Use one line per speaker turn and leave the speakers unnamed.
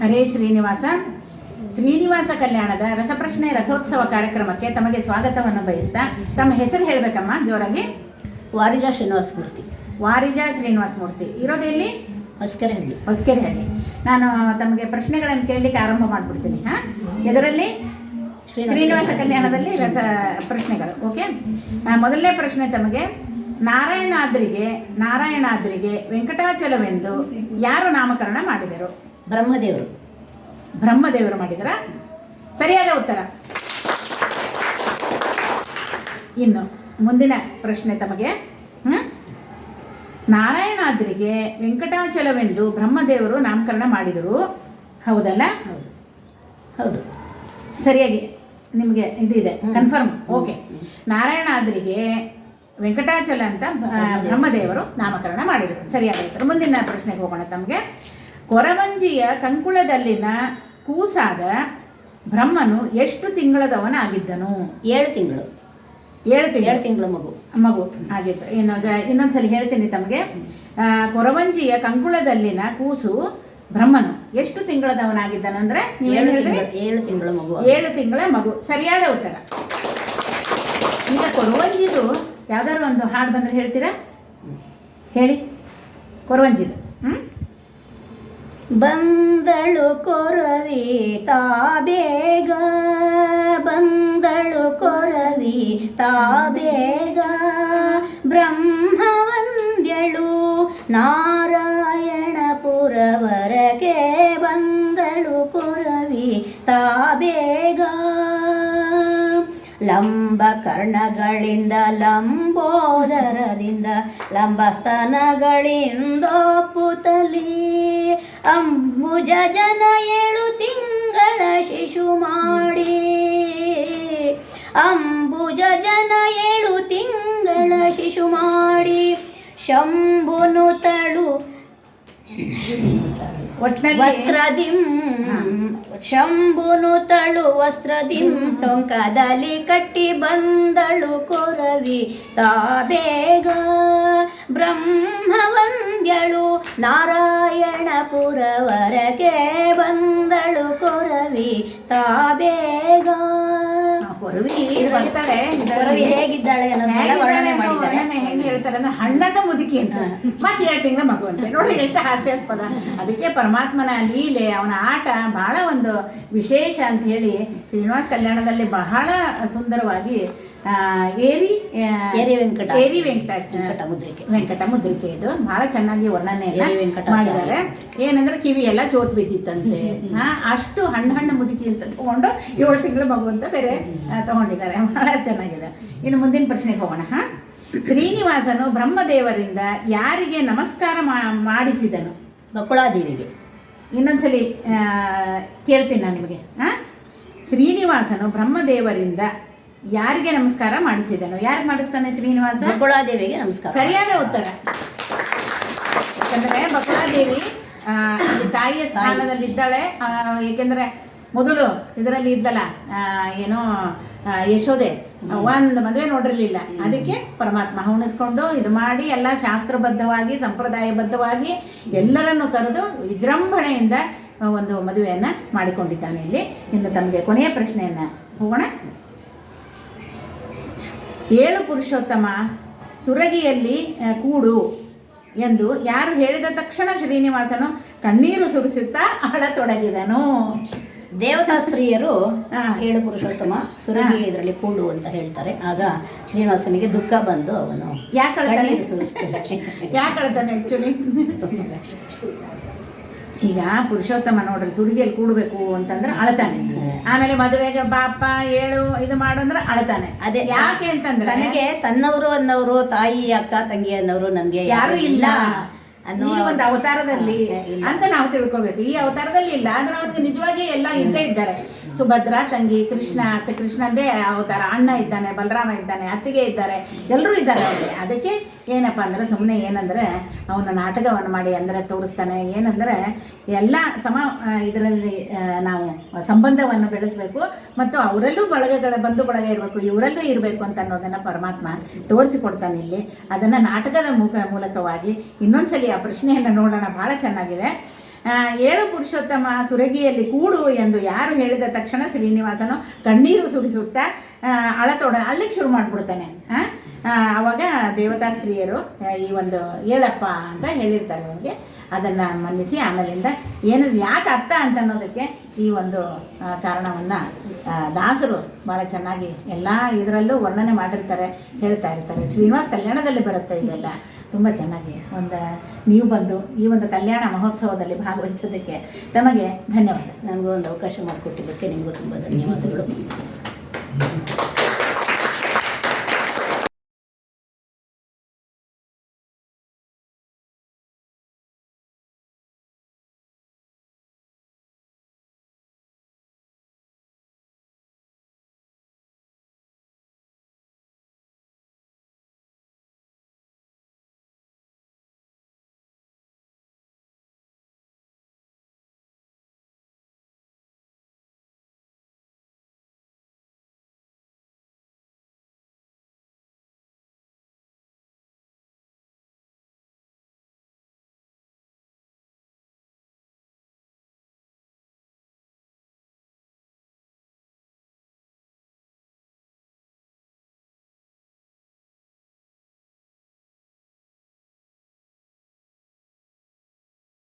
ಹರೇ ಶ್ರೀನಿವಾಸ. ಶ್ರೀನಿವಾಸ ಕಲ್ಯಾಣದ ರಸಪ್ರಶ್ನೆ ರಥೋತ್ಸವ ಕಾರ್ಯಕ್ರಮಕ್ಕೆ ತಮಗೆ ಸ್ವಾಗತವನ್ನು ಬಯಸ್ತಾ ತಮ್ಮ ಹೆಸರು ಹೇಳಬೇಕಮ್ಮ ಜೋರಾಗಿ?
ವಾರಿಜಾ ಶ್ರೀನಿವಾಸ ಮೂರ್ತಿ.
ವಾರಿಜಾ ಶ್ರೀನಿವಾಸ ಮೂರ್ತಿ. ಇರೋದೆಲ್ಲಿ
ಹೊಸ್ಕೆರೆಹಳ್ಳಿ.
ಹೊಸ್ಕೆರೆಹಳ್ಳಿ. ನಾನು ತಮಗೆ ಪ್ರಶ್ನೆಗಳನ್ನು ಕೇಳಲಿಕ್ಕೆ ಆರಂಭ ಮಾಡಿಬಿಡ್ತೀನಿ ಹಾಂ? ಇದರಲ್ಲಿ ಶ್ರೀನಿವಾಸ ಕಲ್ಯಾಣದಲ್ಲಿ. ರಸ ಪ್ರಶ್ನೆಗಳು ಓಕೆ? ಮೊದಲನೇ ಪ್ರಶ್ನೆ ತಮಗೆ ನಾರಾಯಣಾದ್ರಿಗೆ ನಾರಾಯಣಾದ್ರಿಗೆ ವೆಂಕಟಾಚಲವೆಂದು ಯಾರು ನಾಮಕರಣ ಮಾಡಿದರು?
ಬ್ರಹ್ಮದೇವರು.
ಬ್ರಹ್ಮದೇವರು ಮಾಡಿದ್ರ? ಸರಿಯಾದ ಉತ್ತರ. ಇನ್ನು ಮುಂದಿನ ಪ್ರಶ್ನೆ ತಮಗೆ? ನಾರಾಯಣಾದ್ರಿಗೆ ವೆಂಕಟಾಚಲವೆಂದು ಬ್ರಹ್ಮದೇವರು ನಾಮಕರಣ ಮಾಡಿದರು. ಹೌದಲ್ಲ?
ಹೌದು. ಹೌದು.
ಸರಿಯಾಗಿ ನಿಮಗೆ ಇದಿದೆ. ಕನ್ಫರ್ಮ್ ಓಕೆ ನಾರಾಯಣಾದ್ರಿಗೆ ವೆಂಕಟಾಚಲ ಅಂತ ಬ್ರಹ್ಮದೇವರು ನಾಮಕರಣ ಮಾಡಿದರು. ಸರಿಯಾದ ಉತ್ತರ. ಮುಂದಿನ ಪ್ರಶ್ನೆಗೆ ಹೋಗೋಣ ತಮಗೆ. ಕೊರವಂಜಿಯ ಕಂಕುಳದಲ್ಲಿನ ಕೂಸಾದ ಬ್ರಹ್ಮನು ಎಷ್ಟು ತಿಂಗಳದವನಾಗಿದ್ದನು?
ಏಳು ತಿಂಗಳು.
ಏಳು
ಏಳು
ತಿಂಗಳು
ತಿಂಗಳು ಮಗು.
ಮಗು ಆಗಿತ್ತು ಇನ್ನೊಂದು ಇನ್ನೊಂದ್ಸಲಿ ಹೇಳ್ತೀನಿ ತಮಗೆ. ಕೊರವಂಜಿಯ ಕಂಕುಳದಲ್ಲಿನ ಕೂಸು ಬ್ರಹ್ಮನು ಎಷ್ಟು ತಿಂಗಳದವನಾಗಿದ್ದಾನಂದ್ರೆ ನೀವು
ಏನು
ಹೇಳಿದ್ರಿ?
ತಿಂಗಳು ಏಳು ತಿಂಗಳ ಮಗು.
ಏಳು ತಿಂಗಳ ಮಗು. ಸರಿಯಾದ ಉತ್ತರ. ಈಗ ಕೊರವಂಜಿದು ಯಾವ್ದಾದ್ರು ಒಂದು ಹಾಡು ಬಂದ್ರೆ ಹೇಳ್ತೀರಾ? ಹೇಳಿ. ಕೊರವಂಜಿದು. ಹ್ಮ್?
ಬಂದಳು ಕೊರವಿ ತಾ ಬೇಗ, ಬಂದಳು ಕೊರವಿ ತಾ ಬೇಗ. ಬ್ರಹ್ಮವಂದ್ಯಳು ನಾರಾಯಣ ಪುರವರಗೆ ಬಂದಳು ಕೊರವಿ ತಾ ಬೇಗ. ಲಂಬ ಕರ್ಣಗಳಿಂದ ಲಂಬೋದರದಿಂದ ಲಂಬಸ್ತನಗಳಿಂದೊಪ್ಪುತ್ತಲಿ ಅಂಬುಜ ಜನ ಏಳು ತಿಂಗಳ ಶಿಶು ಮಾಡಿ. ಅಂಬುಜ ಜನ ಏಳು ತಿಂಗಳ ಶಿಶು ಮಾಡಿ. ಶಂಭುನು ತಳು ವಸ್ತ್ರದಿಂ ಶಂಭುನು ತಳು ವಸ್ತ್ರದಿಂ ಟೊಂಕದಲ್ಲಿ ಕಟ್ಟಿ ಬಂದಳು ಕೊರವಿ ತಾ ಬೇಗ ಬ್ರಹ್ಮವಂದ್ಯಳು ನಾರಾಯಣ ಪುರವರಗೆ ಬಂದಳು ಕೊರವಿ
ತಾಬೇಗ. ಕೊರವಿ
ಕೊರವಿ ಹೇಗಿದ್ದಾಳೆ ವರ್ಣನೆ ಮಾಡಿದ್ದಾರೆ
ಹೆಂಗೆ ಹೇಳ್ತಾರೆ ಅಂದ್ರೆ ಹಣ್ಣಣ್ಣ ಮುದುಕಿ ಅಂತ. ಮತ್ತೆ ಎರಡು ತಿಂಗಳ ಮಗು ಅಂತ. ನೋಡ್ರಿ ಎಷ್ಟು ಹಾಸ್ಯಾಸ್ಪದ. ಅದಕ್ಕೆ ಪರಮಾತ್ಮನ ಲೀಲೆ ಅವನ ಆಟ ಬಹಳ ಒಂದು ವಿಶೇಷ ಅಂತ ಹೇಳಿ ಶ್ರೀನಿವಾಸ ಕಲ್ಯಾಣದಲ್ಲಿ ಬಹಳ ಸುಂದರವಾಗಿ ಏರಿ
ಏರಿ ವೆಂಕಟ.
ಏರಿ
ವೆಂಕಟ ಮುದ್ರಿಕೆ.
ವೆಂಕಟ ಮುದ್ರಿಕೆ ಇದು. ಬಹಳ ಚೆನ್ನಾಗಿ
ವರ್ಣನೆ.
ಮಾಡಿದ್ದಾರೆ. ಏನಂದ್ರೆ ಕಿವಿ ಎಲ್ಲ ಚೋತ್ ಬಿದ್ದಿತ್ತಂತೆ. ಅಷ್ಟು ಹಣ್ಣು ಹಣ್ಣು ಮುದುಕಿ ಅಂತ ತಗೊಂಡು ಏಳು ತಿಂಗಳು ಮಗು ಅಂತ ಬೇರೆ ತಗೊಂಡಿದ್ದಾರೆ. ಬಹಳ ಚೆನ್ನಾಗಿದೆ. ಇನ್ನು ಮುಂದಿನ ಪ್ರಶ್ನೆಗೆ ಹೋಗೋಣ ಹಾ? ಶ್ರೀನಿವಾಸನು ಬ್ರಹ್ಮದೇವರಿಂದ ಯಾರಿಗೆ ನಮಸ್ಕಾರ ಮಾಡಿಸಿದನು?
ಬಕುಳಾದೇವಿಗೆ
ಇನ್ನೊಂದ್ಸಲಿ ಕೇಳ್ತೀನಿ ನಾನು ನಿಮಗೆ. ಹಾ ಶ್ರೀನಿವಾಸನು ಬ್ರಹ್ಮದೇವರಿಂದ ಯಾರಿಗೆ ನಮಸ್ಕಾರ ಮಾಡಿಸಿದನು? ಯಾರಿಗೆ ಮಾಡಿಸ್ತಾನೆ ಶ್ರೀನಿವಾಸ?
ಬಕುಳಾದೇವಿಗೆ ನಮಸ್ಕಾರ
ಸರಿಯಾದ ಉತ್ತರ. ಯಾಕಂದರೆ ಬಕುಳಾದೇವಿ ಆ, ತಾಯಿಯ ಸ್ಥಾನದಲ್ಲಿ ಇದ್ದಾಳೆ ಆ, ಏಕೆಂದ್ರೆ ಮೊದಲು ಇದರಲ್ಲಿ ಇದ್ದಲ್ಲ ಏನೋ ಯಶೋದೆ ಒಂದು ಮದುವೆ ನೋಡಿರಲಿಲ್ಲ. ಅದಕ್ಕೆ ಪರಮಾತ್ಮ ಹವಣಿಸ್ಕೊಂಡು ಇದು ಮಾಡಿ ಎಲ್ಲ ಶಾಸ್ತ್ರಬದ್ಧವಾಗಿ ಸಂಪ್ರದಾಯಬದ್ಧವಾಗಿ ಎಲ್ಲರನ್ನು ಕರೆದು ವಿಜೃಂಭಣೆಯಿಂದ ಒಂದು ಮದುವೆಯನ್ನು ಮಾಡಿಕೊಂಡಿದ್ದಾನೆ ಇಲ್ಲಿ. ಇನ್ನು ತಮಗೆ ಕೊನೆಯ ಪ್ರಶ್ನೆಯನ್ನು ಹೋಗೋಣ. ಏಳು ಪುರುಷೋತ್ತಮ ಸುರಗಿಯಲ್ಲಿ ಕೂಡು ಎಂದು ಯಾರು ಹೇಳಿದ ತಕ್ಷಣ ಶ್ರೀನಿವಾಸನು ಕಣ್ಣೀರು ಸುರಿಸುತ್ತಾ ಅಳತೊಡಗಿದನು.
ದೇವತಾ ಸ್ತ್ರೀಯರು
ಹೇಳು
ಏಳು ಪುರುಷೋತ್ತಮ ಸುರಗಿ ಇದರಲ್ಲಿ ಕೂಡು ಅಂತ ಹೇಳ್ತಾರೆ. ಆಗ ಶ್ರೀನಿವಾಸನಿಗೆ ದುಃಖ ಬಂದು ಅವನು
ಯಾಕೆ
ಸುರಿಸ್ತಾನೆ.
ಯಾಕೆ ಅಳ್ತಾನೆ ಆ್ಯಕ್ಚುಲಿ ಈಗ ಪುರುಷೋತ್ತಮ ನೋಡ್ರಿ ಸುರಿಗೆಯಲ್ಲಿ ಕೂಡಬೇಕು ಅಂತಂದ್ರೆ ಅಳ್ತಾನೆ. ಆಮೇಲೆ ಮದುವೆಗೆ ಬಾಪ ಏಳು ಇದು ಮಾಡು ಅಂದ್ರೆ ಅಳ್ತಾನೆ.
ಅದೇ
ಯಾಕೆ ಅಂತಂದ್ರೆ
ನನಗೆ ತನ್ನವರು ಅನ್ನೋರು ತಾಯಿ ಅಕ್ಕ ತಂಗಿ ಅನ್ನೋರು ನನಗೆ
ಯಾರು ಇಲ್ಲ. ಈ ಒಂದು ಅವತಾರದಲ್ಲಿ ಅಂತ ನಾವು ತಿಳ್ಕೊಬೇಕು. ಈ ಅವತಾರದಲ್ಲಿ ಇಲ್ಲ ಆದ್ರೆ ಅವ್ರಿಗೆ ನಿಜವಾಗಿ ಎಲ್ಲ ಇದ್ದೇ ಇದ್ದಾರೆ. ಸುಭದ್ರಾ ತಂಗಿ ಕೃಷ್ಣ ಅತ್ತೆ ಕೃಷ್ಣಂದೇ ಅವತಾರ. ಅಣ್ಣ ಇದ್ದಾನೆ ಬಲರಾಮ ಇದ್ದಾನೆ ಅತ್ತಿಗೆ ಇದ್ದಾರೆ. ಎಲ್ಲರೂ ಇದ್ದಾರೆ ಅವ್ರಿಗೆ. ಅದಕ್ಕೆ ಏನಪ್ಪ ಅಂದ್ರೆ ಸುಮ್ಮನೆ ಏನಂದ್ರೆ ಅವನ ನಾಟಕವನ್ನು ಮಾಡಿ ಅಂದರೆ ತೋರಿಸ್ತಾನೆ. ಏನಂದ್ರೆ ಎಲ್ಲ ಸಮ ಇದರಲ್ಲಿ ನಾವು ಸಂಬಂಧವನ್ನು ಬೆಳೆಸಬೇಕು ಮತ್ತು ಅವರಲ್ಲೂ ಬಳಗಗಳ, ಬಂಧು ಬಳಗ ಇರಬೇಕು, ಇವರಲ್ಲೂ ಇರಬೇಕು ಅಂತ ಅನ್ನೋದನ್ನು ಪರಮಾತ್ಮ ತೋರಿಸಿಕೊಡ್ತಾನೆ ಇಲ್ಲಿ. ಅದನ್ನು ನಾಟಕದ ಮೂಲಕವಾಗಿ ಇನ್ನೊಂದ್ಸಲಿ ಆ ಪ್ರಶ್ನೆಯನ್ನು ನೋಡೋಣ. ಭಾಳ ಚೆನ್ನಾಗಿದೆ. ಏಳು ಪುರುಷೋತ್ತಮ ಸುರಗಿಯಲ್ಲಿ ಕೂಡು ಎಂದು ಯಾರು ಹೇಳಿದ ತಕ್ಷಣ ಶ್ರೀನಿವಾಸನು ಕಣ್ಣೀರು ಸುರಿಸುತ್ತಾ ಅಳತೋಡ ಅಲ್ಲಿಗೆ ಶುರು ಮಾಡಿಬಿಡ್ತಾನೆ. ಆವಾಗ ದೇವತಾಶ್ರೀಯರು ಶ್ರೀಯರು ಈ ಒಂದು ಏಳಪ್ಪ ಅಂತ ಹೇಳಿರ್ತಾರೆ ಅವನಿಗೆ ಅದನ್ನು ಮನ್ನಿಸಿ ಆಮೇಲಿಂದ ಏನು, ಯಾಕೆ ಅರ್ಥ ಅಂತ ಅನ್ನೋದಕ್ಕೆ ಈ ಒಂದು ಕಾರಣವನ್ನು ದಾಸರು ಭಾಳ ಚೆನ್ನಾಗಿ ಎಲ್ಲ ಇದರಲ್ಲೂ ವರ್ಣನೆ ಮಾಡಿರ್ತಾರೆ, ಹೇಳ್ತಾ ಇರ್ತಾರೆ. ಶ್ರೀನಿವಾಸ ಕಲ್ಯಾಣದಲ್ಲಿ ಬರುತ್ತೆ ಇದೆಲ್ಲ? ತುಂಬ ಚೆನ್ನಾಗಿ ಒಂದು ನೀವು ಬಂದು ಈ ಒಂದು ಕಲ್ಯಾಣ ಮಹೋತ್ಸವದಲ್ಲಿ ಭಾಗವಹಿಸೋದಕ್ಕೆ ತಮಗೆ ಧನ್ಯವಾದ.
ನನಗೂ ಒಂದು ಅವಕಾಶ ಮಾಡಿಕೊಟ್ಟಿದ್ದಕ್ಕೆ ನಿಮಗೂ ತುಂಬ ಧನ್ಯವಾದಗಳು.